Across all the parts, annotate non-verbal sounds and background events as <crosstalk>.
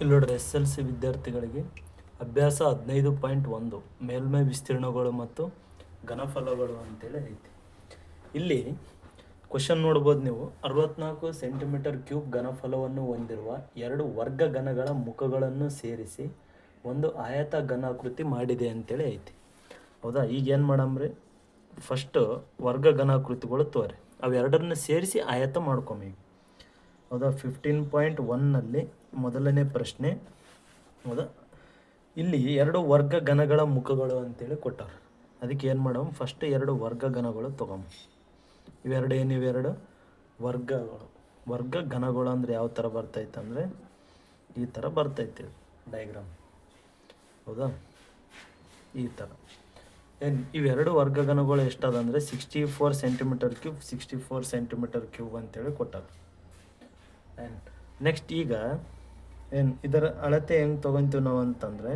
ಇಲ್ಲಿ ನೋಡ್ರಿ S L C ವಿದ್ಯಾರ್ಥಿಗಳಿಗೆ ಅಭ್ಯಾಸ ಹದಿನೈದು ಪಾಯಿಂಟ್ ಒಂದು, ಮೇಲ್ಮೈ ವಿಸ್ತೀರ್ಣಗಳು ಮತ್ತು ಘನಫಲಗಳು ಅಂತೇಳಿ ಐತಿ. ಇಲ್ಲಿ ಕ್ವಶನ್ ನೋಡ್ಬೋದು ನೀವು. ಅರವತ್ನಾಲ್ಕು ಸೆಂಟಿಮೀಟರ್ ಕ್ಯೂಬ್ ಘನಫಲವನ್ನು ಹೊಂದಿರುವ ಎರಡು ವರ್ಗ ಘನಗಳ ಮುಖಗಳನ್ನು ಸೇರಿಸಿ ಒಂದು ಆಯತ ಘನಾಕೃತಿ ಮಾಡಿದೆ ಅಂತೇಳಿ ಐತಿ. ಹೌದಾ? ಈಗ ಏನು ಮಾಡಮ್ರಿ? ಫಸ್ಟ್ ವರ್ಗ ಘನಾಕೃತಿಗಳು ತೋರಿ. ಅವೆರಡನ್ನು ಸೇರಿಸಿ ಆಯತ ಮಾಡ್ಕೊಂಬೀಗ ಹೌದಾ? ಫಿಫ್ಟೀನ್ ಪಾಯಿಂಟ್ ಒನ್ನಲ್ಲಿ ಮೊದಲನೇ ಪ್ರಶ್ನೆ. ಹೌದಾ? ಇಲ್ಲಿ ಎರಡು ವರ್ಗ ಘನಗಳ ಮುಖಗಳು ಅಂತೇಳಿ ಕೊಟ್ಟಾರ. ಅದಕ್ಕೆ ಏನು ಮಾಡಮ್? ಫಸ್ಟ್ ಎರಡು ವರ್ಗ ಘನಗಳು ತೊಗೊಂಬ ಇವೆರಡು ಏನು ಇವೆರಡು ವರ್ಗಗಳು. ವರ್ಗ ಘನಗಳು ಅಂದರೆ ಯಾವ ಥರ ಬರ್ತೈತೆ ಅಂದರೆ ಈ ಥರ ಬರ್ತೈತೆ ಡಯಾಗ್ರಾಮ್ ಹೌದಾ? ಈ ಥರ ಏನು, ಇವೆರಡು ವರ್ಗ ಘನಗಳು ಎಷ್ಟಾದಂದರೆ sixty four centimetre cube sixty four centimetre cube ಅಂತೇಳಿ ಕೊಟ್ಟಾರ. ನೆಕ್ಸ್ಟ್ ಈಗ ಏನು ಇದರ ಅಳತೆ ಹೆಂಗೆ ತೊಗೊತೀವಿ ನಾವು ಅಂತಂದರೆ,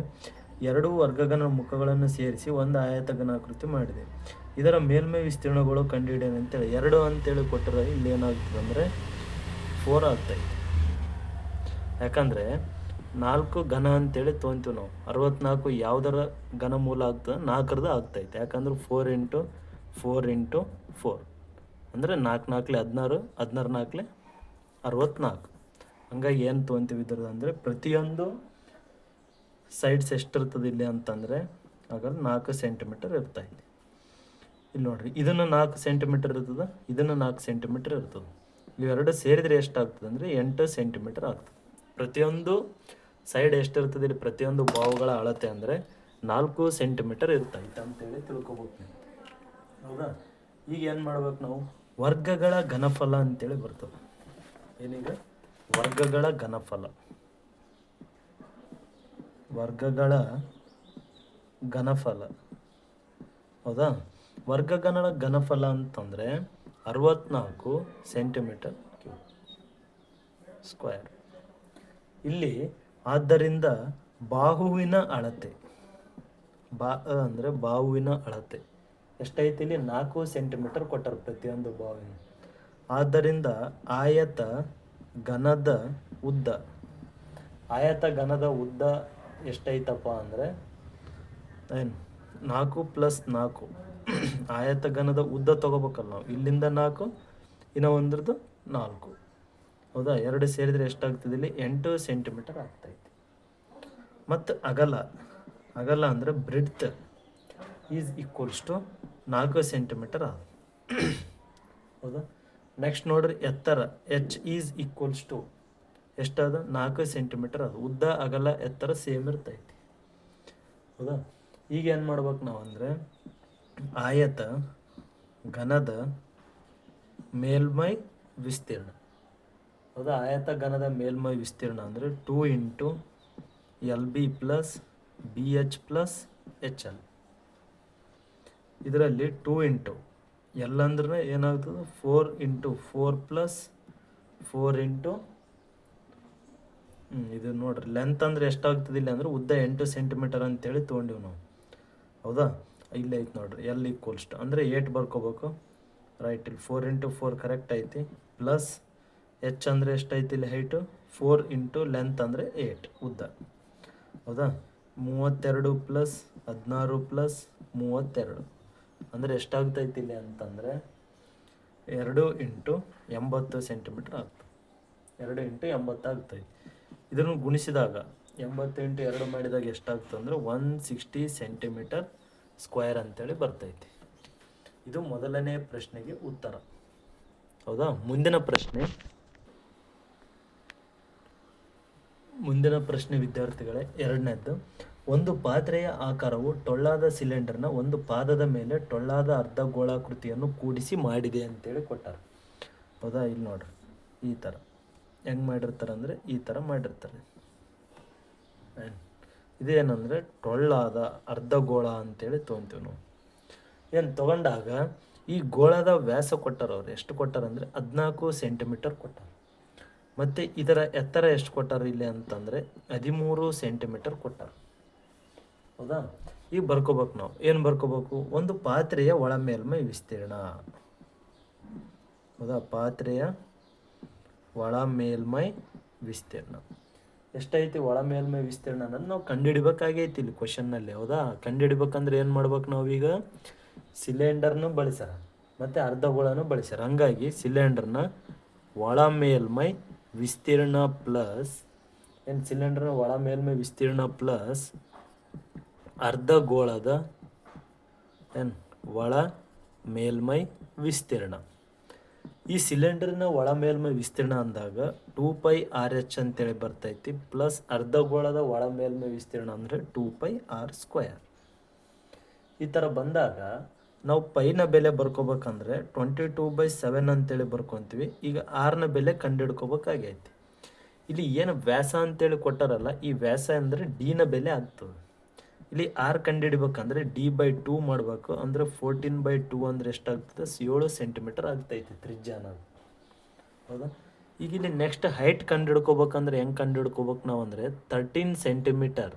ಎರಡೂ ವರ್ಗಗನ ಮುಖಗಳನ್ನು ಸೇರಿಸಿ ಒಂದು ಆಯತಘನಾಕೃತಿ ಮಾಡಿದೆ. ಇದರ ಮೇಲ್ಮೈ ವಿಸ್ತೀರ್ಣಗಳು ಕಂಡುಹಿಡಿಯೋಣ ಅಂತೇಳಿ, ಎರಡು ಅಂತೇಳಿ ಕೊಟ್ಟರೆ ಇಲ್ಲಿ ಏನಾಗ್ತದೆ ಅಂದರೆ ಫೋರ್ ಆಗ್ತೈತೆ ಯಾಕಂದರೆ ನಾಲ್ಕು ಘನ ಅಂತೇಳಿ ತೊಗೊಂತೀವಿ ನಾವು. ಅರವತ್ನಾಲ್ಕು ಯಾವುದರ ಘನ ಮೂಲ ಆಗ್ತದೆ, ನಾಲ್ಕರದ ಆಗ್ತೈತೆ ಯಾಕಂದ್ರೆ four into four into four ಅಂದರೆ ನಾಲ್ಕು ನಾಲ್ಕಲೆ ಹದಿನಾರು ಹದಿನಾರು ನಾಲ್ಕಲೆ ಅರವತ್ನಾಲ್ಕು. ಹಂಗಾಗಿ ಏನು ತೊಗೊಂತೀವಿ ಇದ್ರದ್ದು ಅಂದರೆ ಪ್ರತಿಯೊಂದು ಸೈಡ್ಸ್ ಎಷ್ಟಿರ್ತದೆ ಇಲ್ಲಿ ಅಂತಂದರೆ ಹಾಗಾದ್ರೆ ನಾಲ್ಕು ಸೆಂಟಿಮೀಟರ್ ಇರ್ತಾ ಇಲ್ಲಿ ನೋಡ್ರಿ, ಇದನ್ನು ನಾಲ್ಕು ಸೆಂಟಿಮೀಟರ್ ಇರ್ತದೆ, ಇದನ್ನು ನಾಲ್ಕು ಸೆಂಟಿಮೀಟರ್ ಇರ್ತದೆ. ಇವೆರಡು ಸೇರಿದರೆ ಎಷ್ಟಾಗ್ತದೆ ಅಂದರೆ ಎಂಟು ಸೆಂಟಿಮೀಟರ್ ಆಗ್ತದೆ. ಪ್ರತಿಯೊಂದು ಸೈಡ್ ಎಷ್ಟಿರ್ತದೆ ಇಲ್ಲಿ, ಪ್ರತಿಯೊಂದು ಬಾವುಗಳ ಅಳತೆ ಅಂದರೆ ನಾಲ್ಕು ಸೆಂಟಿಮೀಟರ್ ಇರ್ತೈತೆ ಅಂತೇಳಿ ತಿಳ್ಕೊಬೇಕು ನೀವು. ಹೌದಾ? ಈಗ ಏನು ಮಾಡ್ಬೇಕು ನಾವು? ವರ್ಗಗಳ ಘನಫಲ ಅಂತೇಳಿ ಬರ್ತದೆ. ಏನೀಗ? ವರ್ಗಗಳ ಘನಫಲ. ವರ್ಗಗಳ ಘನಫಲ. ಹೌದಾ? ವರ್ಗಗಳ ಘನಫಲ ಅಂತಂದರೆ ಅರವತ್ನಾಲ್ಕು ಸೆಂಟಿಮೀಟರ್ ಸ್ಕ್ವೇರ್. ಇಲ್ಲಿ ಆದ್ದರಿಂದ ಬಾಹುವಿನ ಅಳತೆ, ಬಾ ಅಂದರೆ ಬಾಹುವಿನ ಅಳತೆ. ಎಷ್ಟೈತಿ ಇಲ್ಲಿ? ನಾಲ್ಕು ಸೆಂಟಿಮೀಟರ್ ಕೊಟ್ಟರು ಪ್ರತಿಯೊಂದು ಬಾವಿನ ಆದ್ದರಿಂದ ಆಯತ ಘನದ ಉದ್ದ. ಆಯತ ಘನದ ಉದ್ದ ಎಷ್ಟೈತಪ್ಪ ಅಂದರೆ ಏನು, ನಾಲ್ಕು ಪ್ಲಸ್ ನಾಲ್ಕು. ಆಯತ ಘನದ ಉದ್ದ ತೊಗೋಬೇಕಲ್ಲ ನಾವು. ಇಲ್ಲಿಂದ ನಾಲ್ಕು, ಇನ್ನು ಒಂದ್ರದ್ದು ನಾಲ್ಕು. ಹೌದಾ? ಎರಡು ಸೇರಿದರೆ ಎಷ್ಟಾಗ್ತದೆ ಇಲ್ಲಿ? ಎಂಟು ಸೆಂಟಿಮೀಟರ್ ಆಗ್ತೈತಿ. ಮತ್ತು ಅಗಲ. ಅಗಲ ಅಂದರೆ ಬ್ರಿಡ್ತ್ ಈಸ್ ಈಕ್ವಲ್ಸ್ ಟು ನಾಲ್ಕು ಸೆಂಟಿಮೀಟರ್ ಆದ. ಹೌದಾ? ನೆಕ್ಸ್ಟ್ ನೋಡ್ರಿ, ಎತ್ತರ ಎಚ್ ಈಸ್ ಈಕ್ವಲ್ಸ್ ಟು ಎಷ್ಟದ? ನಾಲ್ಕು ಸೆಂಟಿಮೀಟರ್ ಅದು. ಉದ್ದ, ಅಗಲ, ಎತ್ತರ ಸೇಮ್ ಇರ್ತೈತಿ. ಹೌದಾ? ಈಗ ಏನು ಮಾಡ್ಬೇಕು ನಾವು ಅಂದರೆ ಆಯತ, ಘನದ, ಮೇಲ್ಮೈ ವಿಸ್ತೀರ್ಣ. ಹೌದಾ? ಆಯತ, ಘನದ, ಮೇಲ್ಮೈ ವಿಸ್ತೀರ್ಣ ಅಂದರೆ two into L B plus B H plus H L ಇದರಲ್ಲಿ ಟೂ ಇಂಟು ಎಲ್ ಅಂದ್ರೆ ಏನಾಗ್ತದೆ four into four plus four into ಇದು ನೋಡ್ರಿ. ಲೆಂತ್ ಅಂದರೆ ಎಷ್ಟಾಗ್ತದೆ ಇಲ್ಲ ಅಂದ್ರೆ ಉದ್ದ ಎಂಟು ಸೆಂಟಿಮೀಟರ್ ಅಂತೇಳಿ ತೊಗೊಂಡಿವಿ ನಾವು. ಹೌದಾ? ಇಲ್ಲಿ ಐತೆ ನೋಡ್ರಿ. ಎಲ್ ಈಕ್ವಲ್ಸ್ಟ್ ಅಂದರೆ ಏಟ್ ಬರ್ಕೋಬೇಕು. ರೈಟ್ ಇಲ್ಲಿ ಫೋರ್ ಇಂಟು ಫೋರ್ ಕರೆಕ್ಟ್ ಐತಿ. ಪ್ಲಸ್ ಎಚ್ ಅಂದರೆ ಎಷ್ಟೈತಿ ಇಲ್ಲಿ ಹೈಟು ಫೋರ್ ಇಂಟು ಲೆಂತ್ ಅಂದರೆ ಏಟ್ ಉದ್ದ. ಹೌದಾ? ಮೂವತ್ತೆರಡು ಪ್ಲಸ್ ಹದಿನಾರು ಪ್ಲಸ್ ಮೂವತ್ತೆರಡು. ಅಂದರೆ ಎಷ್ಟಾಗ್ತೈತಿ ಇಲ್ಲಿ ಅಂತಂದರೆ ಎರಡು ಇಂಟು ಎಂಬತ್ತು ಸೆಂಟಿಮೀಟ್ರ್ ಆಗ್ತದೆ. ಎರಡು ಇಂಟು ಎಂಬತ್ತು ಆಗ್ತೈತಿ ಇದನ್ನು ಗುಣಿಸಿದಾಗ ಎಂಬತ್ತೆಂಟು ಎರಡು ಮಾಡಿದಾಗ ಎಷ್ಟಾಗ್ತದೆ ಅಂದರೆ ಒನ್ ಸಿಕ್ಸ್ಟಿ ಸೆಂಟಿಮೀಟರ್ ಸ್ಕ್ವೇರ್ ಅಂತೇಳಿ ಬರ್ತೈತಿ. ಇದು ಮೊದಲನೇ ಪ್ರಶ್ನೆಗೆ ಉತ್ತರ. ಹೌದಾ? ಮುಂದಿನ ಪ್ರಶ್ನೆ. ಮುಂದಿನ ಪ್ರಶ್ನೆ ವಿದ್ಯಾರ್ಥಿಗಳೇ, ಎರಡನೇದ್ದು. ಒಂದು ಪಾತ್ರೆಯ ಆಕಾರವು ಟೊಳ್ಳಾದ ಸಿಲಿಂಡರ್ನ ಒಂದು ಪಾದದ ಮೇಲೆ ಟೊಳ್ಳಾದ ಅರ್ಧ ಗೋಳಾಕೃತಿಯನ್ನು ಕೂಡಿಸಿ ಮಾಡಿದೆ ಅಂತೇಳಿ ಕೊಟ್ಟಾರೆ. ಹೌದಾ ಇಲ್ಲಿ ನೋಡ್ರಿ. ಈ ಥರ ಹೆಂಗೆ ಮಾಡಿರ್ತಾರೆ ಅಂದರೆ ಈ ಥರ ಮಾಡಿರ್ತಾರೆ? ಇದೇನಂದರೆ ಟೊಳ್ಳಾದ ಅರ್ಧ ಗೋಳ ಅಂತೇಳಿ ತೊಗೊತೀವಿ ನಾವು. ಏನು ತೊಗೊಂಡಾಗ ಈ ಗೋಳದ ವ್ಯಾಸ ಕೊಟ್ಟಾರ ಅವ್ರು. ಎಷ್ಟು ಕೊಟ್ಟಾರ ಅಂದರೆ ಹದಿನಾಲ್ಕು ಸೆಂಟಿಮೀಟರ್ ಕೊಟ್ಟಾರ. ಮತ್ತು ಇದರ ಎತ್ತರ ಎಷ್ಟು ಕೊಟ್ಟಾರ ಇಲ್ಲಿ ಅಂತಂದರೆ ಹದಿಮೂರು ಸೆಂಟಿಮೀಟರ್ ಕೊಟ್ಟಾರ. ಹೌದಾ? ಈಗ ಬರ್ಕೋಬೇಕು ನಾವು. ಏನು ಬರ್ಕೋಬೇಕು? ಒಂದು ಪಾತ್ರೆಯ ಒಳ ಮೇಲ್ಮೈ ವಿಸ್ತೀರ್ಣ. ಹೌದಾ? ಪಾತ್ರೆಯ ಒಳ ಮೇಲ್ಮೈ ವಿಸ್ತೀರ್ಣ. ಎಷ್ಟೈತಿ ಒಳ ಮೇಲ್ಮೈ ವಿಸ್ತೀರ್ಣ ಅನ್ನೋದು ನಾವು ಕಂಡುಹಿಡಬೇಕಾಗೈತಿ ಇಲ್ಲಿ ಕ್ವಶನ್ನಲ್ಲಿ ಹೌದಾ? ಕಂಡುಹಿಡಿಬೇಕಂದ್ರೆ ಏನು ಮಾಡ್ಬೇಕು ನಾವೀಗ ಸಿಲಿಂಡರ್ನು ಬಳಸ್ಯಾರ. ಮತ್ತು ಅರ್ಧಗೋಳನು ಬಳಸ್ಯಾರ. ಹಂಗಾಗಿ ಸಿಲಿಂಡರ್ನ ಒಳ ಮೇಲ್ಮೈ ವಿಸ್ತೀರ್ಣ ಪ್ಲಸ್ ಏನು ಸಿಲಿಂಡರ್ನ ಒಳ ಮೇಲ್ಮೈ ವಿಸ್ತೀರ್ಣ ಪ್ಲಸ್ ಅರ್ಧಗೋಳದ ಏನು ಒಳ ಮೇಲ್ಮೈ ವಿಸ್ತೀರ್ಣ. ಈ ಸಿಲಿಂಡರ್ನ ಒಳ ಮೇಲ್ಮೈ ವಿಸ್ತೀರ್ಣ ಅಂದಾಗ ಟೂ ಪೈ ಆರ್ ಎಚ್ ಅಂತೇಳಿ ಬರ್ತೈತಿ ಪ್ಲಸ್ ಅರ್ಧಗೋಳದ ಒಳ ಮೇಲ್ಮೈ ವಿಸ್ತೀರ್ಣ ಅಂದರೆ ಟೂ ಪೈ ಆರ್ ಸ್ಕ್ವಯರ್ ಈ ಥರ ಬಂದಾಗ ನಾವು ಪೈನ ಬೆಲೆ ಬರ್ಕೋಬೇಕಂದ್ರೆ ಟ್ವೆಂಟಿ ಟೂ ಬೈ ಸೆವೆನ್ ಅಂತೇಳಿ ಬರ್ಕೊತೀವಿ, ಈಗ ಆರ್ನ ಬೆಲೆ ಕಂಡುಹಿಡ್ಕೋಬೇಕಾಗೈತಿ. ಇಲ್ಲಿ ಏನು ವ್ಯಾಸ ಅಂತೇಳಿ ಕೊಟ್ಟಾರಲ್ಲ, ಈ ವ್ಯಾಸ ಅಂದರೆ ಡಿನ ಬೆಲೆ ಆಗ್ತದೆ. ಇಲ್ಲಿ ಆರ್ ಕಂಡುಹಿಡಿಬೇಕಂದ್ರೆ ಡಿ ಬೈ ಟೂ ಮಾಡಬೇಕು. ಅಂದರೆ ಫೋರ್ಟೀನ್ ಬೈ ಟೂ ಅಂದರೆ ಎಷ್ಟಾಗ್ತದೆ? ಏಳು ಸೆಂಟಿಮೀಟರ್ ಆಗ್ತೈತಿ ಅನ್ನೋದು ಹೌದಾ? ಈಗ ಇಲ್ಲಿ ನೆಕ್ಸ್ಟ್ ಹೈಟ್ ಕಂಡುಹಿಡ್ಕೋಬೇಕಂದ್ರೆ ಹೆಂಗೆ ಕಂಡುಹಿಡ್ಕೋಬೇಕು ನಾವು ಅಂದರೆ ತರ್ಟೀನ್ ಸೆಂಟಿಮೀಟರ್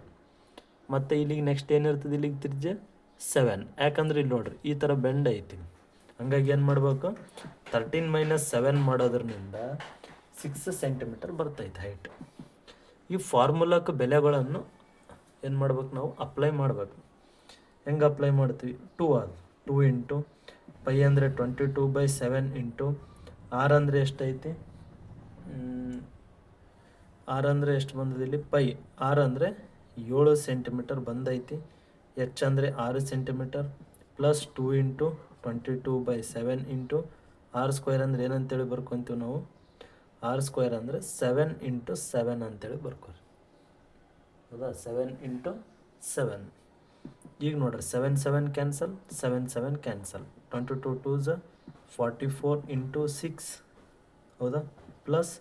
ಮತ್ತು ಇಲ್ಲಿಗೆ ನೆಕ್ಸ್ಟ್ ಏನಿರ್ತದೆ ಇಲ್ಲಿಗೆ ತ್ರಿಜ್ಯ? ಸೆವೆನ್ ಯಾಕಂದ್ರೆ ಇಲ್ಲಿ ನೋಡ್ರಿ, ಈ ಥರ ಬೆಂಡ್ ಐತಿ. ಹಂಗಾಗಿ ಏನು ಮಾಡಬೇಕು? ತರ್ಟೀನ್ ಮೈನಸ್ ಸೆವೆನ್ ಮಾಡೋದ್ರಿಂದ ಸಿಕ್ಸ್ ಸೆಂಟಿಮೀಟರ್ ಬರ್ತೈತೆ ಹೈಟ್ ಈ ಫಾರ್ಮುಲಾಕ್ಕೆ ಬೆಲೆಗಳನ್ನು ಏನು ಮಾಡ್ಬೇಕು ನಾವು? ಅಪ್ಲೈ ಮಾಡಬೇಕು. ಹೆಂಗೆ ಅಪ್ಲೈ ಮಾಡ್ತೀವಿ? ಟೂ ಅದು ಟೂ ಇಂಟು ಪೈ ಅಂದರೆ twenty two by seven into R ಅಂದರೆ ಎಷ್ಟೈತಿ? ಆರ್ ಅಂದರೆ ಎಷ್ಟು ಬಂದಿದೆ ಇಲ್ಲಿ? ಪೈ ಆರ್ ಅಂದರೆ ಏಳು ಸೆಂಟಿಮೀಟರ್ ಬಂದೈತಿ. ಎಚ್ ಅಂದರೆ ಆರು centimetre plus two into twenty two by seven into R square ಅಂದರೆ ಏನಂತೇಳಿ ಬರ್ಕೊತೀವಿ ನಾವು? ಆರ್ ಸ್ಕ್ವೇರ್ ಅಂದರೆ ಸೆವೆನ್ ಇಂಟು ಸೆವೆನ್ ಅಂತೇಳಿ ಬರ್ಕೊರಿ. ಹೌದಾ? ಸೆವೆನ್ ಇಂಟು ಸೆವೆನ್ ಈಗ ನೋಡ್ರಿ seven seven cancel seven seven cancel twenty two two ಝ forty four into six ಹೌದಾ? Plus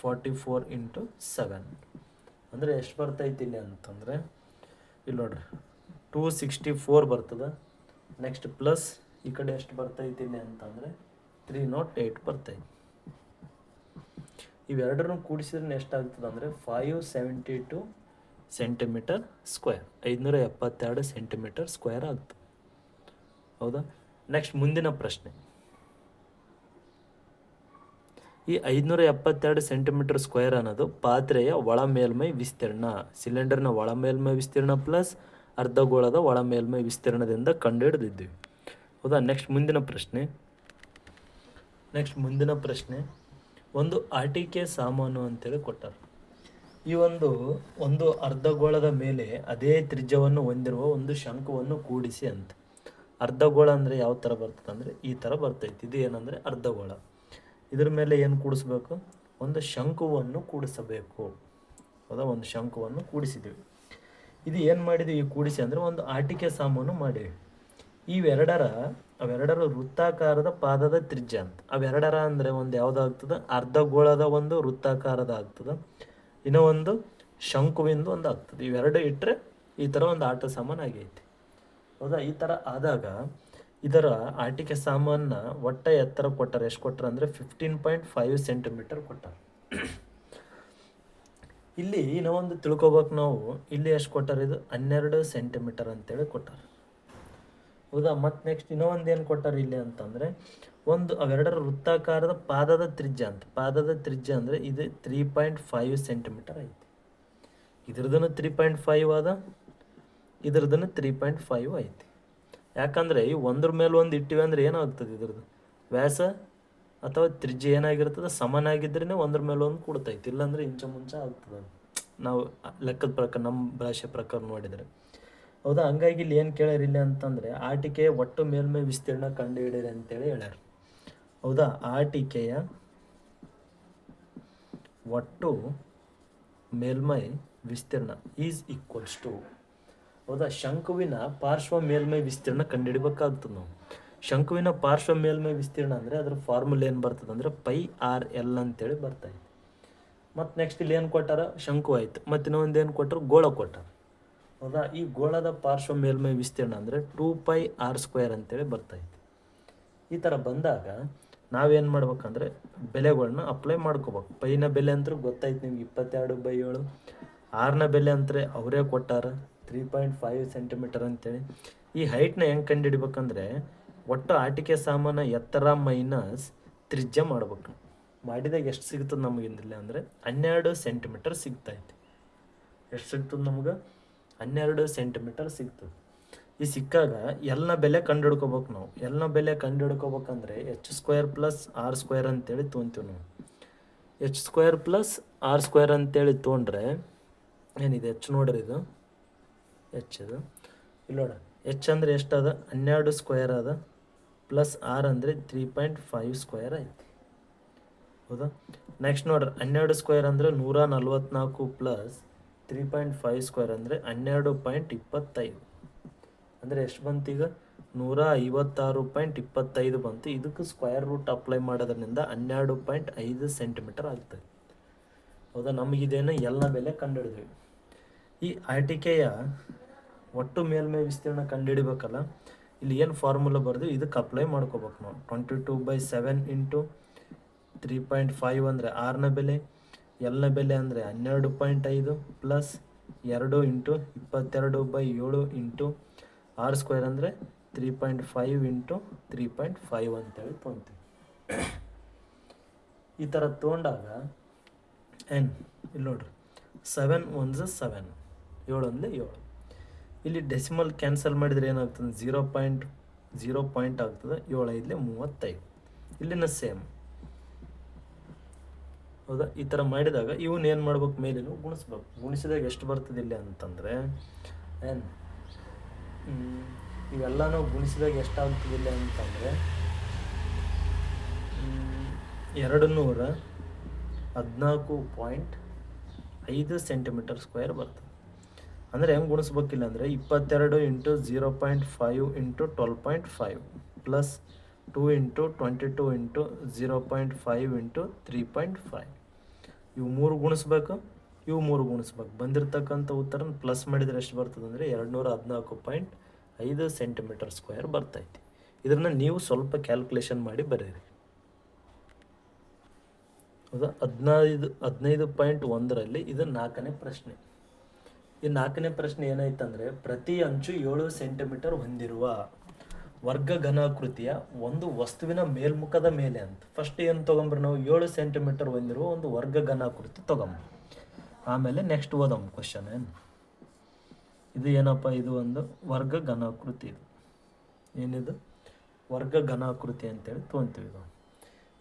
forty four into seven ಅಂದರೆ ಎಷ್ಟು ಬರ್ತೈತಿ ಇಲ್ಲಿ ಅಂತಂದರೆ, ಇಲ್ಲಿ ನೋಡ್ರಿ ಟೂ ಸಿಕ್ಸ್ಟಿ ಫೋರ್ ಬರ್ತದೆ. ನೆಕ್ಸ್ಟ್ ಪ್ಲಸ್ ಈ ಕಡೆ ಎಷ್ಟು ಬರ್ತೈತಿ ಇಲ್ಲಿ ಅಂತಂದರೆ ತ್ರೀ ನಾಟ್ ಏಯ್ಟ್ ಬರ್ತೈತಿ. ಇವೆರಡರನ್ನು ಕೂಡಿಸಿದ್ರೆ ಎಷ್ಟಾಗ್ತದೆ ಅಂದರೆ five seventy two centimetre square. ಐದುನೂರ ಎಪ್ಪತ್ತೆರಡು ಸೆಂಟಿಮೀಟರ್ ಸ್ಕ್ವೇರ್ ಆಗುತ್ತೆ ಹೌದಾ? ನೆಕ್ಸ್ಟ್ ಮುಂದಿನ ಪ್ರಶ್ನೆ. ಈ ಐದುನೂರ ಎಪ್ಪತ್ತೆರಡು ಸೆಂಟಿಮೀಟರ್ ಸ್ಕ್ವೇರ್ ಅನ್ನೋದು ಪಾತ್ರೆಯ ಒಳ ಮೇಲ್ಮೈ ವಿಸ್ತೀರ್ಣ. ಸಿಲಿಂಡರ್ನ ಒಳ ಮೇಲ್ಮೈ ವಿಸ್ತೀರ್ಣ ಪ್ಲಸ್ ಅರ್ಧಗೋಳದ ಒಳ ಮೇಲ್ಮೈ ವಿಸ್ತೀರ್ಣದಿಂದ ಕಂಡುಹಿಡಿದಿದ್ದೀವಿ ಹೌದಾ? ನೆಕ್ಸ್ಟ್ ಮುಂದಿನ ಪ್ರಶ್ನೆ. ನೆಕ್ಸ್ಟ್ ಮುಂದಿನ ಪ್ರಶ್ನೆ. ಒಂದು ಆಟಿಕೆ ಸಾಮಾನು ಅಂತೇಳಿ ಕೊಟ್ಟಾರ. ಈ ಒಂದು ಒಂದು ಅರ್ಧಗೋಳದ ಮೇಲೆ ಅದೇ ತ್ರಿಜ್ಯವನ್ನು ಹೊಂದಿರುವ ಒಂದು ಶಂಕುವನ್ನು ಕೂಡಿಸಿ ಅಂತ. ಅರ್ಧಗೋಳ ಅಂದರೆ ಯಾವ ಥರ ಬರ್ತದೆ ಅಂದರೆ ಈ ಥರ ಬರ್ತೈತಿ. ಇದು ಏನಂದರೆ ಅರ್ಧಗೋಳ. ಇದ್ರ ಮೇಲೆ ಏನು ಕೂಡಿಸ್ಬೇಕು? ಒಂದು ಶಂಕುವನ್ನು ಕೂಡಿಸಬೇಕು. ಹೌದಾ? ಒಂದು ಶಂಕುವನ್ನು ಕೂಡಿಸಿದ್ದೀವಿ. ಇದು ಏನು ಮಾಡಿದ್ವಿ? ಈ ಕೂಡಿಸಿ ಅಂದರೆ ಒಂದು ಆಟಿಕೆ ಸಾಮಾನು ಮಾಡಿವಿ ಇವೆರಡರ, ಅವೆರಡರ ವೃತ್ತಾಕಾರದ ಪಾದದ ತ್ರಿಜ್ಯ ಅಂತ. ಅವೆರಡರ ಅಂದರೆ ಒಂದು ಯಾವುದಾಗ್ತದೆ? ಅರ್ಧಗೋಳದ ಒಂದು ವೃತ್ತಾಕಾರದ ಆಗ್ತದೆ. ಇನ್ನೂ ಒಂದು ಶಂಕುವಿಂದು ಒಂದು ಆಗ್ತದೆ. ಇವೆರಡು ಇಟ್ಟರೆ ಈ ಥರ ಒಂದು ಆಟ ಸಾಮಾನು ಆಗೈತಿ ಹೌದಾ? ಈ ಥರ ಆದಾಗ ಇದರ ಆಟಿಕೆ ಸಾಮಾನ ಒಟ್ಟ ಎತ್ತರ ಕೊಟ್ಟಾರೆ ಎಷ್ಟು ಕೊಟ್ಟಾರೆ ಅಂದರೆ ಫಿಫ್ಟೀನ್ ಪಾಯಿಂಟ್ ಫೈವ್ ಸೆಂಟಿಮೀಟರ್ ಕೊಟ್ಟಾರೆ. ಇಲ್ಲಿ ಇನ್ನೊಂದು ತಿಳ್ಕೊಬೇಕು ನಾವು. ಇಲ್ಲಿ ಎಷ್ಟು ಕೊಟ್ಟಾರೆ ಇದು? ಹನ್ನೆರಡು ಸೆಂಟಿಮೀಟರ್ ಅಂತೇಳಿ ಕೊಟ್ಟಾರೆ. ಹೌದಾ? ಮತ್ತು ನೆಕ್ಸ್ಟ್ ಇನ್ನೂ ಒಂದು ಏನು ಕೊಟ್ಟಾರೆ ಇಲ್ಲಿ ಅಂತಂದರೆ, ಒಂದು ಅವೆರಡರ ವೃತ್ತಾಕಾರದ ಪಾದದ ತ್ರಿಜ್ಯ ಅಂತ. ಪಾದದ ತ್ರಿಜ್ಯ ಅಂದರೆ ಇದು ತ್ರೀ ಪಾಯಿಂಟ್ ಫೈವ್ ಸೆಂಟಿಮೀಟರ್ ಐತಿ. ಇದ್ರದ್ದು ತ್ರೀ ಪಾಯಿಂಟ್ ಫೈವ್ ಅದ ಇದ್ರದ್ದು ತ್ರೀ ಪಾಯಿಂಟ್ ಫೈವ್ ಐತಿ. ಯಾಕಂದರೆ ಈ ಒಂದ್ರ ಮೇಲೆ ಒಂದು ಇಟ್ಟಿವಿ ಅಂದರೆ ಏನಾಗ್ತದೆ ಇದ್ರದ್ದು? ವ್ಯಾಸ ಅಥವಾ ತ್ರಿಜ್ಯ ಏನಾಗಿರ್ತದೆ? ಸಮನಾಗಿದ್ರೇ ಒಂದ್ರ ಮೇಲೆ ಒಂದು ಕೊಡ್ತೈತಿ. ಇಲ್ಲಾಂದ್ರೆ ಇಂಚ ಮುಂಚೆ ಆಗ್ತದೆ ನಾವು ಲೆಕ್ಕದ ಪ್ರಕಾರ ನಮ್ಮ ಭಾಷೆ ಪ್ರಕಾರ ನೋಡಿದರೆ. ಹೌದಾ? ಹಂಗಾಗಿ ಇಲ್ಲಿ ಏನು ಕೇಳ್ಯಾರ ಇಲ್ಲಿ ಅಂತಂದರೆ, ಆಟಿಕೆಯ ಒಟ್ಟು ಮೇಲ್ಮೈ ವಿಸ್ತೀರ್ಣ ಕಂಡುಹಿಡಿಯಿರಿ ಅಂತೇಳಿ ಹೇಳ್ಯಾರ. ಹೌದಾ? ಆಟಿಕೆಯ ಒಟ್ಟು ಮೇಲ್ಮೈ ವಿಸ್ತೀರ್ಣ ಈಸ್ ಈಕ್ವಲ್ಸ್ ಟು. ಹೌದಾ? ಶಂಕುವಿನ ಪಾರ್ಶ್ವ ಮೇಲ್ಮೈ ವಿಸ್ತೀರ್ಣ ಕಂಡುಹಿಡಬೇಕಾಗ್ತದೆ ನಾವು. ಶಂಕುವಿನ ಪಾರ್ಶ್ವ ಮೇಲ್ಮೈ ವಿಸ್ತೀರ್ಣ ಅಂದರೆ ಅದ್ರ ಫಾರ್ಮುಲಾ ಏನು ಬರ್ತದೆ ಅಂದರೆ ಪೈ ಆರ್ ಎಲ್ ಅಂತೇಳಿ ಬರ್ತಾಯಿದೆ ಮತ್ತು ನೆಕ್ಸ್ಟ್ ಇಲ್ಲಿ ಏನು ಕೊಟ್ಟಾರ? ಶಂಕು ಆಯ್ತು. ಮತ್ತು ಇನ್ನೊಂದು ಏನು ಕೊಟ್ಟರು ಗೋಳ ಕೊಟ್ಟಾರ. ಹೌದಾ ಈ ಗೋಳದ ಪಾರ್ಶ್ವ ಮೇಲ್ಮೈ ವಿಸ್ತೀರ್ಣ ಅಂದರೆ ಟೂ ಪೈ ಆರ್ ಸ್ಕ್ವೇರ್ ಅಂತೇಳಿ ಬರ್ತೈತೆ ಈ ಥರ ಬಂದಾಗ ನಾವೇನು ಮಾಡ್ಬೇಕಂದ್ರೆ ಬೆಲೆಗಳನ್ನ ಅಪ್ಲೈ ಮಾಡ್ಕೋಬೇಕು. ಪೈನ ಬೆಲೆ ಅಂತೂ ಗೊತ್ತಾಯ್ತು ನಿಮ್ಗೆ, ಇಪ್ಪತ್ತೆರಡು ಬೈ ಏಳು. ಆರ್ನ ಬೆಲೆ ಅಂದರೆ ಅವರೇ ಕೊಟ್ಟಾರ ತ್ರೀ ಪಾಯಿಂಟ್ ಫೈವ್ ಸೆಂಟಿಮೀಟರ್ ಅಂತೇಳಿ. ಈ ಹೈಟ್ನ ಹೆಂಗೆ ಕಂಡುಹಿಡಿಬೇಕಂದ್ರೆ ಒಟ್ಟು ಆಟಿಕೆ ಸಾಮಾನ ಎತ್ತರ ಮೈನಸ್ ತ್ರಿಜ್ಯ ಮಾಡ್ಬೇಕು. ಮಾಡಿದಾಗ ಎಷ್ಟು ಸಿಗ್ತದೆ ನಮಗಿಂದಿಲ್ಲ ಅಂದರೆ ಹನ್ನೆರಡು ಸೆಂಟಿಮೀಟರ್ ಸಿಗ್ತೈತಿ ಎಷ್ಟು ಸಿಗ್ತದೆ ನಮ್ಗೆ? ಹನ್ನೆರಡು ಸೆಂಟಿಮೀಟರ್ ಸಿಗ್ತದೆ. ಈ ಸಿಕ್ಕಾಗ ಎಲ್ನ ಬೆಲೆ ಕಂಡುಹಿಡ್ಕೋಬೇಕು ನಾವು. ಎಲ್ನ ಬೆಲೆ ಕಂಡು ಹಿಡ್ಕೋಬೇಕಂದ್ರೆ H square plus R square ಅಂತೇಳಿ ತೊಗೊಂತೀವಿ ನಾವು. H square plus R square ಅಂತೇಳಿ ತೊಗೊಂಡ್ರೆ ಏನಿದೆ? ಎಚ್ ನೋಡ್ರಿ ಇದು. ಎಚ್ ಇದು. ಇಲ್ಲ ನೋಡ. ಎಚ್ ಅಂದರೆ ಎಷ್ಟು ಅದ ಹನ್ನೆರಡು ಸ್ಕ್ವೇರ್ ಅದ. ಪ್ಲಸ್ ಆರ್ ಅಂದರೆ ತ್ರೀ ಪಾಯಿಂಟ್ ಫೈವ್ ಸ್ಕ್ವೇರ್ ಐತಿ. ಹೌದಾ? ನೆಕ್ಸ್ಟ್ ನೋಡ್ರಿ. ಹನ್ನೆರಡು ಸ್ಕ್ವೇರ್ ಅಂದರೆ ನೂರ ನಲ್ವತ್ನಾಲ್ಕು plus three point five square ಅಂದರೆ ಹನ್ನೆರಡು ಪಾಯಿಂಟ್ ಇಪ್ಪತ್ತೈದು. ಅಂದರೆ ಎಷ್ಟು ಬಂತು ಈಗ? ನೂರ ಐವತ್ತಾರು ಪಾಯಿಂಟ್ ಇಪ್ಪತ್ತೈದು ಬಂತು. ಇದಕ್ಕೆ ಸ್ಕ್ವೇರ್ ರೂಟ್ ಅಪ್ಲೈ ಮಾಡೋದ್ರಿಂದ ಹನ್ನೆರಡು ಪಾಯಿಂಟ್ ಐದು ಸೆಂಟಿಮೀಟರ್ ಆಗ್ತದೆ. ಹೌದಾ? ನಮಗಿದೇನು ಎಲ್ಲ ಬೆಲೆ ಕಂಡುಹಿಡಿದ್ವಿ. ಈ ಆಟಿಕೆಯ ಒಟ್ಟು ಮೇಲ್ಮೈ ವಿಸ್ತೀರ್ಣ ಕಂಡುಹಿಡಿಬೇಕಲ್ಲ, ಇಲ್ಲಿ ಏನು ಫಾರ್ಮುಲಾ ಬರೆದು ಇದಕ್ಕೆ ಅಪ್ಲೈ ಮಾಡ್ಕೋಬೇಕು ನಾವು. Twenty two by seven into three point five ಅಂದರೆ ಆರನೇ ಬೆಲೆ ಎಲ್ನ ಬೆಲೆ ಅಂದರೆ ಹನ್ನೆರಡು ಪಾಯಿಂಟ್ ಐದು ಪ್ಲಸ್ ಎರಡು ಇಂಟು ಇಪ್ಪತ್ತೆರಡು ಬೈ ಏಳು ಇಂಟು ಆರ್ ಸ್ಕ್ವೇರ್ ಅಂದರೆ three point five into three point five ಅಂತೇಳಿ ತೊಗೊತೀವಿ ಈ ಥರ ತೊಗೊಂಡಾಗ ಎನ್, ಇಲ್ಲಿ ನೋಡ್ರಿ. ಸೆವೆನ್ ಒನ್ಸ್ ಸೆವೆನ್, ಏಳು ಅಂದರೆ ಏಳು. ಇಲ್ಲಿ ಡೆಸಿಮಲ್ ಕ್ಯಾನ್ಸಲ್ ಮಾಡಿದರೆ ಏನಾಗ್ತದೆ? ಝೀರೋ ಪಾಯಿಂಟ್ ಝೀರೋ ಪಾಯಿಂಟ್ ಆಗ್ತದೆ, ಏಳು ಐದಲೇ ಮೂವತ್ತೈದು. ಇಲ್ಲಿನ ಸೇಮ್. ಹೌದಾ? ಈ ಥರ ಮಾಡಿದಾಗ ಇವನ್ನ ಏನು ಮಾಡ್ಬೇಕು? ಮೇಲಿನ ಗುಣಿಸ್ಬೇಕು. ಗುಣಿಸಿದಾಗ ಎಷ್ಟು ಬರ್ತದಿಲ್ಲ ಅಂತಂದರೆ, ಏನು? ಇವೆಲ್ಲನೂ ಗುಣಿಸಿದಾಗ ಎಷ್ಟಾಗ್ತದಿಲ್ಲ ಅಂತಂದರೆ ಎರಡು ನೂರ ಹದಿನಾಲ್ಕು ಪಾಯಿಂಟ್ ಐದು ಸೆಂಟಿಮೀಟರ್ ಸ್ಕ್ವೇರ್ ಬರ್ತದೆ. ಅಂದರೆ ಹೆಂಗೆ ಗುಣಿಸ್ಬೇಕಿಲ್ಲ ಅಂದರೆ ಇಪ್ಪತ್ತೆರಡು into zero point five into twelve point five plus two into twenty two into zero point five into three point five. ಇವು ಮೂರು ಗುಣಿಸ್ಬೇಕು, ಇವು ಮೂರು ಗುಣಿಸ್ಬೇಕು. ಬಂದಿರತಕ್ಕಂಥ ಉತ್ತರನ ಪ್ಲಸ್ ಮಾಡಿದರೆ ಎಷ್ಟು ಬರ್ತದೆ ಅಂದರೆ ಎರಡು ನೂರ ಹದಿನಾಲ್ಕು ಪಾಯಿಂಟ್ ಐದು ಸೆಂಟಿಮೀಟರ್ ಸ್ಕ್ವೇರ್ ಬರ್ತೈತಿ. ಇದನ್ನು ನೀವು ಸ್ವಲ್ಪ ಕ್ಯಾಲ್ಕುಲೇಷನ್ ಮಾಡಿ ಬರೀರಿ. ಹೌದಾ? ಹದಿನೈದು ಹದಿನೈದು ಪಾಯಿಂಟ್ ಒಂದರಲ್ಲಿ ಇದು ನಾಲ್ಕನೇ ಪ್ರಶ್ನೆ. ಈ ನಾಲ್ಕನೇ ಪ್ರಶ್ನೆ ಏನಾಯ್ತಂದ್ರೆ ಪ್ರತಿ ಅಂಚು ಏಳು ಸೆಂಟಿಮೀಟರ್ ಹೊಂದಿರುವ ವರ್ಗ ಘನಾಕೃತಿಯ ಒಂದು ವಸ್ತುವಿನ ಮೇಲ್ಮುಖದ ಮೇಲೆ ಅಂತ. ಫಸ್ಟ್ ಏನು ತೊಗೊಂಬ್ರಿ ನಾವು? ಏಳು ಸೆಂಟಿಮೀಟರ್ ಹೊಂದಿರುವ ಒಂದು ವರ್ಗ ಘನಾಕೃತಿ ತೊಗೊಂಬ ಆಮೇಲೆ ನೆಕ್ಸ್ಟ್ ಓದಮ್ ಕ್ವಶನ್ ಏನು? ಇದು ಏನಪ್ಪ? ಇದು ಒಂದು ವರ್ಗ ಘನಾಕೃತಿ ಇದು. ಏನಿದು? ವರ್ಗ ಘನಾಕೃತಿ ಅಂತೇಳಿ ತೊಗೊಂತೀವಿ ಇದು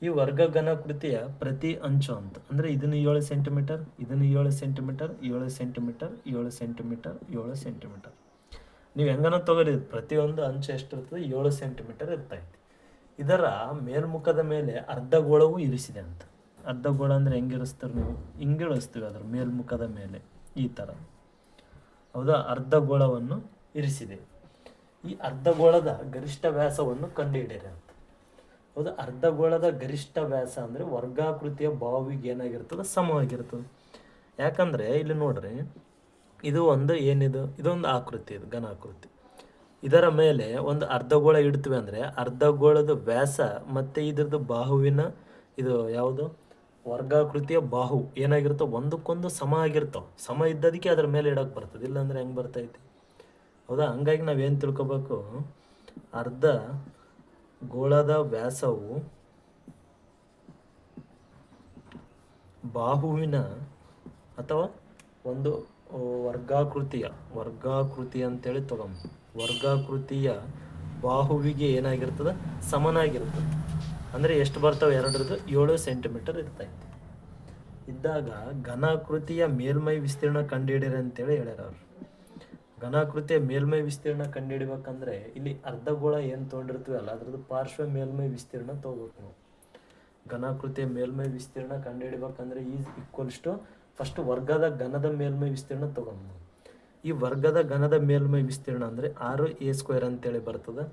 ಈ ವರ್ಗ ಘನಾಕೃತಿಯ ಪ್ರತಿ ಅಂಚು ಅಂತ. ಅಂದರೆ ಇದನ್ನು ಏಳು ಸೆಂಟಿಮೀಟರ್ ಇದನ್ನು ಏಳು ಸೆಂಟಿಮೀಟರ್ ಏಳು ಸೆಂಟಿಮೀಟರ್ ಏಳು ಸೆಂಟಿಮೀಟರ್ ಏಳು ಸೆಂಟಿಮೀಟರ್ ನೀವು ಹೆಂಗನ ತೊಗರಿ ಪ್ರತಿಯೊಂದು ಅಂಚು ಎಷ್ಟಿರ್ತದೆ ಏಳು ಸೆಂಟಿಮೀಟರ್ ಇರ್ತೈತಿ ಇದರ ಮೇಲ್ಮುಖದ ಮೇಲೆ ಅರ್ಧ ಗೋಳವೂ ಇರಿಸಿದೆ ಅಂತ. ಅರ್ಧ ಗೋಳ ಅಂದರೆ ಹೆಂಗೆ ಇರಿಸ್ತಾರೆ ನೀವು? ಹಿಂಗೆ ಇಳಿಸ್ತೀವಿ ಅದ್ರ ಮೇಲ್ಮುಖದ ಮೇಲೆ ಈ ಥರ ಹೌದಾ? ಅರ್ಧ ಗೋಳವನ್ನು ಇರಿಸಿದೆ. ಈ ಅರ್ಧ ಗೋಳದ ಗರಿಷ್ಠ ವ್ಯಾಸವನ್ನು ಕಂಡುಹಿಡಿಯಿರಿ ಅಂತ. ಹೌದಾ? ಅರ್ಧ ಗೋಳದ ಗರಿಷ್ಠ ವ್ಯಾಸ ಅಂದರೆ ವರ್ಗಾಕೃತಿಯ ಬಾವಿಗೆ ಏನಾಗಿರ್ತದೆ ಸಮವಾಗಿರ್ತದೆ. ಯಾಕಂದರೆ ಇಲ್ಲಿ ನೋಡ್ರಿ ಇದು ಒಂದು ಏನಿದು? ಇದೊಂದು ಆಕೃತಿ ಇದು ಘನಾಕೃತಿ ಇದರ ಮೇಲೆ ಒಂದು ಅರ್ಧಗೋಳ ಇಡ್ತೀವಿ ಅಂದರೆ ಅರ್ಧಗೋಳದ ವ್ಯಾಸ ಮತ್ತು ಇದ್ರದ್ದು ಬಾಹುವಿನ ಇದು ಯಾವುದು? ವರ್ಗಾಕೃತಿಯ ಬಾಹು ಏನಾಗಿರ್ತವೆ ಒಂದಕ್ಕೊಂದು ಸಮ ಆಗಿರ್ತಾವೆ ಸಮ ಇದ್ದದಕ್ಕೆ ಅದ್ರ ಮೇಲೆ ಇಡೋಕೆ ಬರ್ತದೆ. ಇಲ್ಲಾಂದರೆ ಹೆಂಗೆ ಬರ್ತೈತಿ ಹೌದಾ? ಹಂಗಾಗಿ ನಾವೇನು ತಿಳ್ಕೊಬೇಕು? ಅರ್ಧ ಗೋಳದ ವ್ಯಾಸವು ಬಾಹುವಿನ ಅಥವಾ ಒಂದು ವರ್ಗಾಕೃತಿಯ, ವರ್ಗಾಕೃತಿ ಅಂತೇಳಿ ತಗೊಂಬ. ವರ್ಗಾಕೃತಿಯ ಬಾಹುವಿಗೆ ಏನಾಗಿರ್ತದೆ? ಸಮನಾಗಿರ್ತದೆ. ಅಂದರೆ ಎಷ್ಟು ಬರ್ತವೆ? ಎರಡರದ್ದು ಏಳು ಸೆಂಟಿಮೀಟರ್ ಇರ್ತೈತಿ ಇದ್ದಾಗ ಘನಾಕೃತಿಯ ಮೇಲ್ಮೈ ವಿಸ್ತೀರ್ಣ ಕಂಡುಹಿಡಿರಿ ಅಂತೇಳಿ ಹೇಳ್ಯಾರ ಅವರು. ಘನಾಕೃತಿಯ ಮೇಲ್ಮೈ ವಿಸ್ತೀರ್ಣ ಕಂಡುಹಿಡಿಬೇಕಂದ್ರೆ ಇಲ್ಲಿ ಅರ್ಧಗೋಳ ಏನು ತೊಗೊಂಡಿರ್ತೀವಲ್ಲ ಅದ್ರದ್ದು ಪಾರ್ಶ್ವ ಮೇಲ್ಮೈ ವಿಸ್ತೀರ್ಣ ತೊಗೋಬೇಕು ನಾವು. ಘನಾಕೃತಿಯ ಮೇಲ್ಮೈ ವಿಸ್ತೀರ್ಣ ಕಂಡುಹಿಡಿಬೇಕಂದ್ರೆ ಈಸ್ ಈಕ್ವಲ್ಸ್ ಟು ಫಸ್ಟ್ ವರ್ಗದ ಘನದ ಮೇಲ್ಮೈ ವಿಸ್ತೀರ್ಣ ತಗೊಂಡು. ಈ ವರ್ಗದ ಘನದ ಮೇಲ್ಮೈ ವಿಸ್ತೀರ್ಣ ಅಂದರೆ ಆರು ಎ ಸ್ಕ್ವೇರ್ ಅಂತೇಳಿ ಬರ್ತದೆ.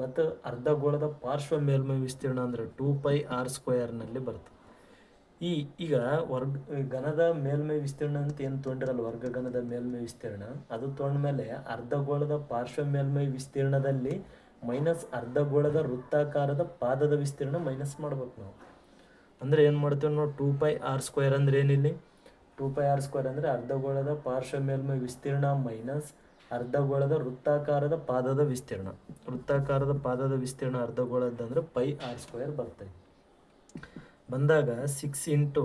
ಮತ್ತು ಅರ್ಧಗೋಳದ ಪಾರ್ಶ್ವ ಮೇಲ್ಮೈ ವಿಸ್ತೀರ್ಣ ಅಂದರೆ ಟೂ ಪೈ ಆರ್ ಸ್ಕ್ವೇರ್ನಲ್ಲಿ ಬರ್ತದೆ. ಈ ಈಗ ವರ್ಗ, ಘನದ ಮೇಲ್ಮೈ ವಿಸ್ತೀರ್ಣ ಅಂತ ಏನು ತೊಗೊಂಡಿರಲ್ಲ ವರ್ಗ ಘನದ ಮೇಲ್ಮೈ ವಿಸ್ತೀರ್ಣ, ಅದು ತೊಗೊಂಡ್ಮೇಲೆ ಅರ್ಧಗೋಳದ ಪಾರ್ಶ್ವ ಮೇಲ್ಮೈ ವಿಸ್ತೀರ್ಣದಲ್ಲಿ ಮೈನಸ್ ಅರ್ಧಗೋಳದ ವೃತ್ತಾಕಾರದ ಪಾದದ ವಿಸ್ತೀರ್ಣ ಮೈನಸ್ ಮಾಡ್ಬೇಕು ನಾವು. ಅಂದರೆ ಏನು ಮಾಡ್ತೀವಿ ನಾವು? ಟೂ ಪೈ ಆರ್ ಸ್ಕ್ವೇರ್ ಅಂದ್ರೆ ಏನಿಲ್ಲಿ? ಟೂ ಪೈ ಆರ್ ಸ್ಕ್ವೇರ್ ಅಂದರೆ ಅರ್ಧಗೋಳದ ಪಾರ್ಶ್ವ ಮೇಲ್ಮೈ ವಿಸ್ತೀರ್ಣ ಮೈನಸ್ ಅರ್ಧಗೋಳದ ವೃತ್ತಾಕಾರದ ಪಾದದ ವಿಸ್ತೀರ್ಣ. ವೃತ್ತಾಕಾರದ ಪಾದದ ವಿಸ್ತೀರ್ಣ ಅರ್ಧಗೋಳದ ಅಂದರೆ ಪೈ ಆರ್ ಸ್ಕ್ವೇರ್ ಬರ್ತದೆ. ಬಂದಾಗ ಸಿಕ್ಸ್ ಇಂಟು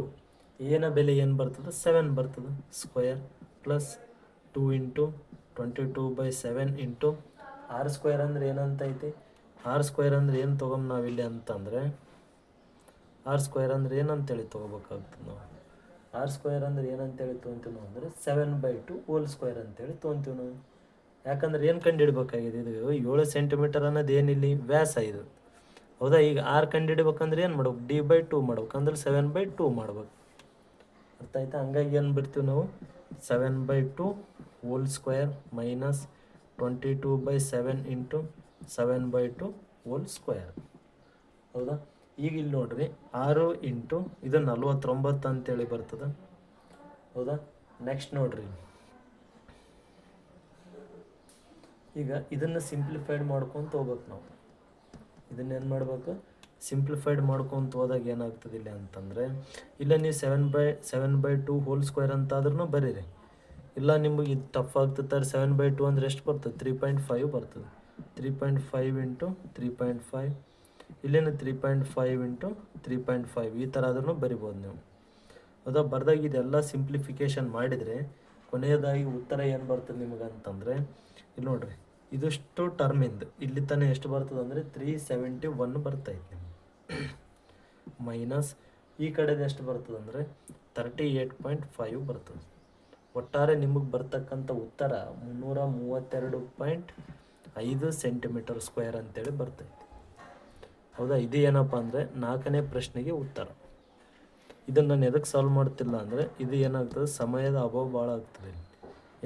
ಏನ ಬೆಲೆ ಏನು ಬರ್ತದೆ? ಸೆವೆನ್ ಬರ್ತದೆ. Square plus two into twenty two by seven into R square ಅಂದ್ರೆ ಏನಂತ ಐತಿ? ಆರ್ ಸ್ಕ್ವೇರ್ ಅಂದ್ರೆ ಏನು ತೊಗೊಂಬ ನಾವಿಲ್ಲಿ ಅಂತಂದರೆ ಆರ್ ಸ್ಕ್ವೇರ್ ಅಂದ್ರೆ ಏನಂತೇಳಿ ತೊಗೋಬೇಕಾಗ್ತದೆ ನಾವು. ಆರ್ ಸ್ಕ್ವೇರ್ ಅಂದ್ರೆ ಏನಂತೇಳಿ ತೊಗೊಂತೀವಿ ನಾವು ಅಂದರೆ seven by two whole square ಅಂತೇಳಿ ತೊಗೊಂತೀವಿ ನಾವು ಯಾಕಂದ್ರೆ ಏನು ಕಂಡುಹಿಡ್ಬೇಕಾಗಿದೆ ಇದು ಏಳು ಸೆಂಟಿಮೀಟರ್ ಅನ್ನೋದು ಏನಿಲ್ಲಿ? ವ್ಯಾಸ ಇದು. ಹೌದಾ? ಈಗ ಆರ್ ಕಂಡುಹಿಡ್ಬೇಕಂದ್ರೆ ಏನು ಮಾಡ್ಬೇಕು? ಡಿ ಬೈ ಟೂ ಮಾಡ್ಬೇಕು. ಅಂದ್ರೆ ಸೆವೆನ್ ಬೈ ಟೂ ಮಾಡ್ಬೇಕು. ಅರ್ಥ ಆಯ್ತಾ? ಹಂಗಾಗಿ ಏನು ಬಿಡ್ತೀವಿ ನಾವು? Seven by two whole square minus twenty two by seven into seven by two whole square ಹೌದಾ? ಈಗ ಇಲ್ಲಿ ನೋಡ್ರಿ, ಆರು ಇಂಟು ಇದು ನಲ್ವತ್ತೊಂಬತ್ತು ಅಂತೇಳಿ ಬರ್ತದೆ. ಹೌದಾ? ನೆಕ್ಸ್ಟ್ ನೋಡ್ರಿ. ಈಗ ಇದನ್ನು ಸಿಂಪ್ಲಿಫೈಡ್ ಮಾಡ್ಕೊಂತ ಹೋಗ್ಬೇಕು ನಾವು. ಇದನ್ನೇನು ಮಾಡ್ಬೇಕು? ಸಿಂಪ್ಲಿಫೈಡ್ ಮಾಡ್ಕೊಂತ ಹೋದಾಗ ಏನಾಗ್ತದೆ ಇಲ್ಲಿ ಅಂತಂದರೆ, ಇಲ್ಲ ನೀವು seven by seven by two whole square ಅಂತ ಆದ್ರೂ ಬರೀರಿ. ಇಲ್ಲ ನಿಮಗೆ ಇದು ಟಫ್ ಆಗ್ತದೆ ಸೆವೆನ್ ಬೈ ಟೂ ಅಂದ್ರೆ ಎಷ್ಟು ಬರ್ತದೆ? ತ್ರೀ ಪಾಯಿಂಟ್ ಫೈವ್ ಬರ್ತದೆ. Three point five into three point five ಇಲ್ಲೇನು three point five into three point five ಈ ಥರ ಆದ್ರೂ ಬರಿಬೋದು ನೀವು. ಅದು ಬರ್ದಾಗ ಇದೆಲ್ಲ ಸಿಂಪ್ಲಿಫಿಕೇಶನ್ ಮಾಡಿದರೆ, ಕೊನೆಯದಾಗಿ ಉತ್ತರ ಏನು ಬರ್ತದೆ ನಿಮಗೆ ಅಂತಂದರೆ ಇಲ್ಲಿ ನೋಡ್ರಿ, ಇದಿಷ್ಟು ಟರ್ಮಿಂದ ಇಲ್ಲಿ ತನಕ ಎಷ್ಟು ಬರ್ತದೆ ಅಂದರೆ ತ್ರೀ ಸೆವೆಂಟಿ ಒನ್ ಬರ್ತೈತೆ ನಿಮ್ಗೆ. <coughs> ಮೈನಸ್ ಈ ಕಡೆದು ಎಷ್ಟು ಬರ್ತದೆ ಅಂದರೆ ತರ್ಟಿ ಏಟ್ ಪಾಯಿಂಟ್ ಫೈವ್ ಬರ್ತದೆ. ಒಟ್ಟಾರೆ ನಿಮಗೆ ಬರ್ತಕ್ಕಂಥ ಉತ್ತರ ಮುನ್ನೂರ ಮೂವತ್ತೆರಡು ಪಾಯಿಂಟ್ ಐದು ಸೆಂಟಿಮೀಟರ್ ಸ್ಕ್ವೇರ್ ಅಂತೇಳಿ ಬರ್ತೈತೆ. ಹೌದಾ? ಇದು ಏನಪ್ಪ ಅಂದರೆ ನಾಲ್ಕನೇ ಪ್ರಶ್ನೆಗೆ ಉತ್ತರ. ಇದನ್ನು ನಾನು ಎದಕ್ಕೆ ಸಾಲ್ವ್ ಮಾಡ್ತಿಲ್ಲ ಅಂದರೆ ಇದು ಏನಾಗ್ತದೆ? ಸಮಯದ ಅಭಾವ ಭಾಳ ಆಗ್ತದೆ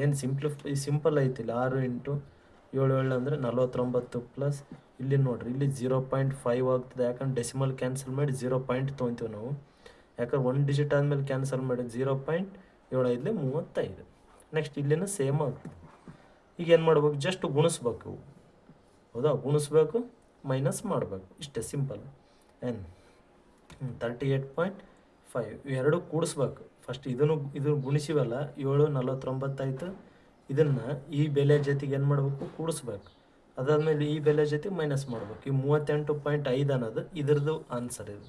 ಏನು ಸಿಂಪ್ಲಿಫೈ ಸಿಂಪಲ್ ಐತಿಲ್ಲ. ಆರು ಇಂಟು ಏಳು ಏಳು ಅಂದರೆ ನಲ್ವತ್ತೊಂಬತ್ತು ಪ್ಲಸ್ ಇಲ್ಲಿ ನೋಡ್ರಿ, ಇಲ್ಲಿ ಜೀರೋ ಪಾಯಿಂಟ್ ಫೈವ್ ಆಗ್ತದೆ. ಯಾಕಂದ್ರೆ ಡೆಸಿಮಲ್ ಕ್ಯಾನ್ಸಲ್ ಮಾಡಿ ಜೀರೋ ಪಾಯಿಂಟ್ ತೊಗೊತೀವಿ ನಾವು. ಯಾಕಂದ್ರೆ ಒನ್ ಡಿಜಿಟ್ ಆದಮೇಲೆ ಕ್ಯಾನ್ಸಲ್ ಮಾಡಿ ಜೀರೋ ಪಾಯಿಂಟ್ ಏಳು ಐದಲೇ ಮೂವತ್ತೈದು. ನೆಕ್ಸ್ಟ್ ಇಲ್ಲಿನ ಸೇಮ್ ಆಗ್ತದೆ. ಈಗ ಏನು ಮಾಡ್ಬೇಕು? ಜಸ್ಟ್ ಗುಣಿಸ್ಬೇಕು. ಹೌದಾ? ಗುಣಿಸ್ಬೇಕು. ಮೈನಸ್ ಮಾಡಬೇಕು. ಇಷ್ಟೇ ಸಿಂಪಲ್. ಏನು ತರ್ಟಿ ಏಟ್ ಪಾಯಿಂಟ್ ಫೈವ್ ಎರಡು ಕೂಡಿಸ್ಬೇಕು. ಫಸ್ಟ್ ಇದನ್ನು ಇದು ಗುಣಿಸಿವಲ್ಲ, ಏಳು ನಲವತ್ತೊಂಬತ್ತಾಯಿತು ಇದನ್ನು ಈ ಬೆಲೆ ಜೊತೆಗೆ ಏನು ಮಾಡಬೇಕು? ಕೂಡಿಸ್ಬೇಕು. ಅದಾದಮೇಲೆ ಈ ಬೆಲೆ ಜೊತೆ ಮೈನಸ್ ಮಾಡ್ಬೇಕು. ಈ ಮೂವತ್ತೆಂಟು ಪಾಯಿಂಟ್ ಐದು ಅನ್ನೋದು ಇದ್ರದ್ದು ಆನ್ಸರ್ ಇದು.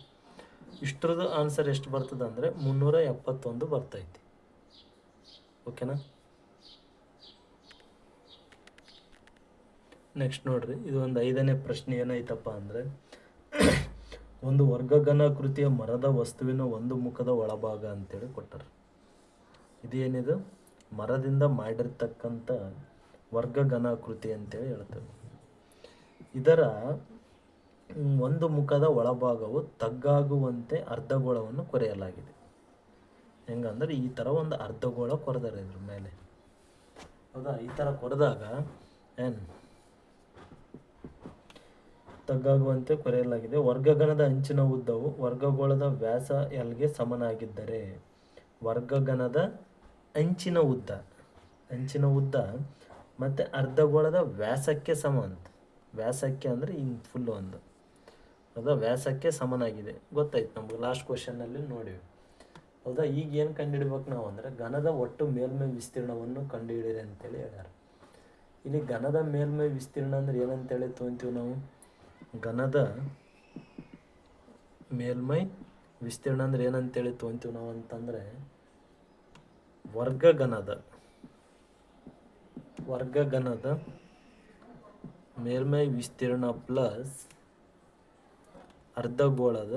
ಇಷ್ಟರದ್ದು ಆನ್ಸರ್ ಎಷ್ಟು ಬರ್ತದೆ ಅಂದರೆ ಮುನ್ನೂರ ಎಪ್ಪತ್ತೊಂದು ಬರ್ತೈತಿ. ಓಕೆನಾ ನೆಕ್ಸ್ಟ್ ನೋಡ್ರಿ, ಇದು ಒಂದು ಐದನೇ ಪ್ರಶ್ನೆ ಏನಾಯ್ತಪ್ಪ ಅಂದರೆ, ಒಂದು ವರ್ಗಘನಾಕೃತಿಯ ಮರದ ವಸ್ತುವಿನ ಒಂದು ಮುಖದ ಒಳಭಾಗ ಅಂತೇಳಿ ಇದು ಇದೇನಿದು? ಮರದಿಂದ ಮಾಡಿರ್ತಕ್ಕಂಥ ವರ್ಗಘನಾಕೃತಿ ಅಂತೇಳಿ ಹೇಳ್ತೇವೆ. ಇದರ ಒಂದು ಮುಖದ ಒಳಭಾಗವು ತಗ್ಗಾಗುವಂತೆ ಅರ್ಧಗೋಳವನ್ನು ಕೊರೆಯಲಾಗಿದೆ. ಹೆಂಗಂದ್ರೆ ಈ ಥರ ಒಂದು ಅರ್ಧಗೋಳ ಕೊರೆದಾರೆ ಇದ್ರ ಮೇಲೆ. ಹೌದಾ? ಈ ಥರ ಕೊರೆದಾಗ ಏನು? ತಗ್ಗಾಗುವಂತೆ ಕೊರೆಯಲಾಗಿದೆ. ವರ್ಗಗಣದ ಅಂಚಿನ ಉದ್ದವು ವರ್ಗಗೋಳದ ವ್ಯಾಸ ಎಲ್ಗೆ ಸಮನಾಗಿದ್ದರೆ ವರ್ಗಗಣದ ಅಂಚಿನ ಉದ್ದ ಅಂಚಿನ ಉದ್ದ ಮತ್ತು ಅರ್ಧಗೋಳದ ವ್ಯಾಸಕ್ಕೆ ಸಮ ಅಂತ ವ್ಯಾಸಕ್ಕೆ ಅಂದರೆ ಇನ್ ಫುಲ್ಲು ಒಂದು. ಹೌದಾ? ವ್ಯಾಸಕ್ಕೆ ಸಮನಾಗಿದೆ. ಗೊತ್ತಾಯ್ತು ನಮ್ಗೆ ಲಾಸ್ಟ್ ಕ್ವಶನ್ನಲ್ಲಿ ನೋಡಿವಿ ಹೌದಾ? ಈಗ ಏನು ಕಂಡುಹಿಡ್ಬೇಕು ನಾವು ಅಂದರೆ ಘನದ ಒಟ್ಟು ಮೇಲ್ಮೈ ವಿಸ್ತೀರ್ಣವನ್ನು ಕಂಡುಹಿಡಿಯಿರಿ ಅಂತೇಳಿ ಹೇಳ್ಯಾರ. ಇಲ್ಲಿ ಘನದ ಮೇಲ್ಮೈ ವಿಸ್ತೀರ್ಣ ಅಂದ್ರೆ ಏನಂತೇಳಿ ತೊಗೊಂತೀವಿ ನಾವು? ಘನದ ಮೇಲ್ಮೈ ವಿಸ್ತೀರ್ಣ ಅಂದ್ರೆ ಏನಂತೇಳಿ ತೊಗೊಂತೀವಿ ನಾವು ಅಂತಂದರೆ ವರ್ಗಘನದ ವರ್ಗಘನದ ಮೇಲ್ಮೈ ವಿಸ್ತೀರ್ಣ ಪ್ಲಸ್ ಅರ್ಧಗೋಳದ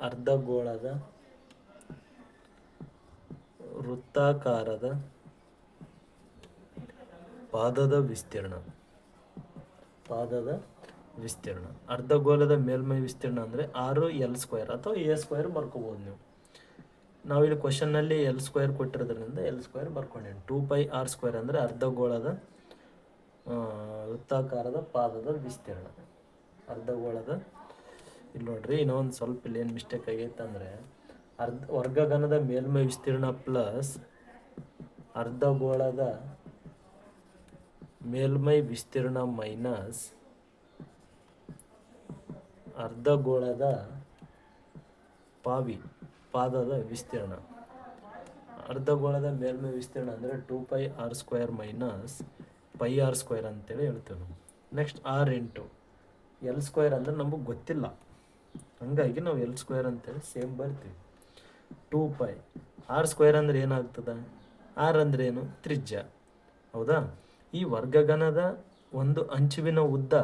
ಅರ್ಧಗೋಳದ ವೃತ್ತಾಕಾರದ ಪಾದದ ವಿಸ್ತೀರ್ಣ. ಪಾದದ ವಿಸ್ತೀರ್ಣ. ಅರ್ಧ ಅರ್ಧಗೋಲದ ಮೇಲ್ಮೈ ವಿಸ್ತೀರ್ಣ ಅಂದರೆ ಆರು ಎಲ್ ಸ್ಕ್ವೇರ್ ಅಥವಾ ಎ ಸ್ಕ್ವೇರ್ ಬರ್ಕೋಬೋದು ನೀವು. ನಾವಿಲ್ಲಿ ಕ್ವಶನ್ನಲ್ಲಿ ಎಲ್ ಸ್ಕ್ವೇರ್ ಕೊಟ್ಟಿರೋದ್ರಿಂದ ಎಲ್ ಸ್ಕ್ವೇರ್ ಬರ್ಕೊಂಡೇನೆ. ಟೂ ಪೈ ಆರ್ ಸ್ಕ್ವೇರ್ ಅಂದರೆ ಅರ್ಧ ಗೋಳದ ವೃತ್ತಾಕಾರದ ಪಾದದ ವಿಸ್ತೀರ್ಣ. ಅರ್ಧ ಗೋಳದ, ಇಲ್ಲಿ ನೋಡ್ರಿ ಇನ್ನೊಂದು ಸ್ವಲ್ಪ ಇಲ್ಲಿ ಏನು ಮಿಸ್ಟೇಕ್ ಆಗೈತೆ ಅಂದರೆ ಅರ್ಧ ವರ್ಗಗಣದ ಮೇಲ್ಮೈ ವಿಸ್ತೀರ್ಣ ಪ್ಲಸ್ ಅರ್ಧಗೋಳದ ಮೇಲ್ಮೈ ವಿಸ್ತೀರ್ಣ ಮೈನಸ್ ಅರ್ಧಗೋಳದ ಪಾವಿ, ಪಾದದ ವಿಸ್ತೀರ್ಣ. ಅರ್ಧಗೋಳದ ಮೇಲ್ಮೈ ವಿಸ್ತೀರ್ಣ ಅಂದರೆ two pi R square minus pi R square ಅಂತೇಳಿ ಹೇಳ್ತೇವೆ ನಾವು. Next R into L square ಅಂದರೆ ನಮಗೆ ಗೊತ್ತಿಲ್ಲ. ಹಂಗಾಗಿ ನಾವು ಎಲ್ ಸ್ಕ್ವೇರ್ ಅಂತೇಳಿ ಸೇಮ್ ಬರ್ತೀವಿ. ಟೂ ಪೈ ಆರ್ ಸ್ಕ್ವೇರ್ ಅಂದರೆ ಏನಾಗ್ತದೆ? ಆರ್ ಅಂದ್ರೇನು ತ್ರಿಜ್ಯ. ಹೌದಾ? ಈ ವರ್ಗಗಣದ ಒಂದು ಅಂಚುವಿನ ಉದ್ದ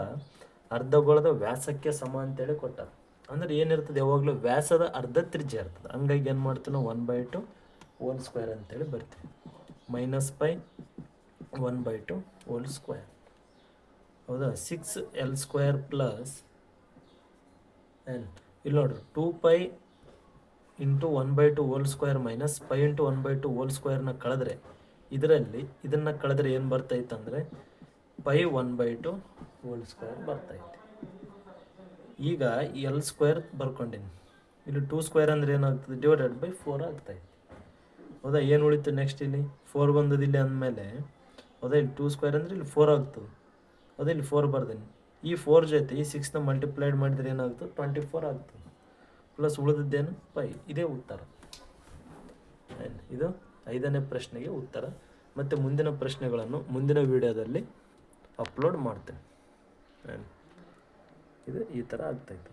ಅರ್ಧಗೋಳದ ವ್ಯಾಸಕ್ಕೆ ಸಮ ಅಂತೇಳಿ ಕೊಟ್ಟಾರ. ಅಂದ್ರೆ ಏನಿರ್ತದೆ, ಯಾವಾಗಲೂ ವ್ಯಾಸದ ಅರ್ಧ ತ್ರಿಜ್ಯ ಇರ್ತದೆ. ಹಂಗಾಗಿ ಏನು ಮಾಡ್ತೀವಿ ನಾವು? One by two whole square ಅಂತೇಳಿ ಬರ್ತೀವಿ. Minus by one by two whole square ಹೌದಾ? Six L square plus L ಇಲ್ಲಿ ನೋಡ್ರಿ two pi into one by two whole square minus pi into one by two whole ಸ್ಕ್ವೇರ್ನ ಕಳೆದ್ರೆ ಇದರಲ್ಲಿ ಇದನ್ನು ಕಳೆದ್ರೆ ಏನು ಬರ್ತೈತೆ ಅಂದರೆ pi one by two whole square ಬರ್ತೈತೆ. ಈಗ ಎಲ್ ಸ್ಕ್ವೇರ್ ಬರ್ಕೊಂಡಿನಿ. ಇಲ್ಲಿ ಟೂ ಸ್ಕ್ವೇರ್ ಅಂದರೆ ಏನಾಗ್ತದೆ? ಡಿವೈಡೆಡ್ ಬೈ ಫೋರ್ ಆಗ್ತೈತೆ. ಹೌದಾ? ಏನು ಉಳಿತು ನೆಕ್ಸ್ಟ್ ಇಲ್ಲಿ? ಫೋರ್ ಬಂದದ ಇಲ್ಲಿ ಅಂದಮೇಲೆ, ಹೌದಾ? ಇಲ್ಲಿ ಟೂ ಸ್ಕ್ವೇರ್ ಅಂದರೆ ಇಲ್ಲಿ ಫೋರ್ ಆಗ್ತದೆ. ಅದೇ ಇಲ್ಲಿ ಫೋರ್ ಬರ್ದೇನೆ. ಈ ಫೋರ್ ಜೊತೆ ಈ ಸಿಕ್ಸ್ನ ಮಲ್ಟಿಪ್ಲೈಡ್ ಮಾಡಿದ್ರೆ ಏನಾಗ್ತದೆ? ಟ್ವೆಂಟಿ ಫೋರ್ ಆಗ್ತದೆ. ಪ್ಲಸ್ ಉಳಿದಿದ್ದೇನು? ಪೈ ಇದೇ ಉತ್ತರ? ಇದು? ಐದನೇ ಪ್ರಶ್ನೆಗೆ ಉತ್ತರ ಮತ್ತು ಮುಂದಿನ ಪ್ರಶ್ನೆಗಳನ್ನು ಮುಂದಿನ ವಿಡಿಯೋದಲ್ಲಿ ಅಪ್ಲೋಡ್ ಮಾಡ್ತೇನೆ? ಇದು ಈ ಥರ ಆಗ್ತಾಯಿತ್ತು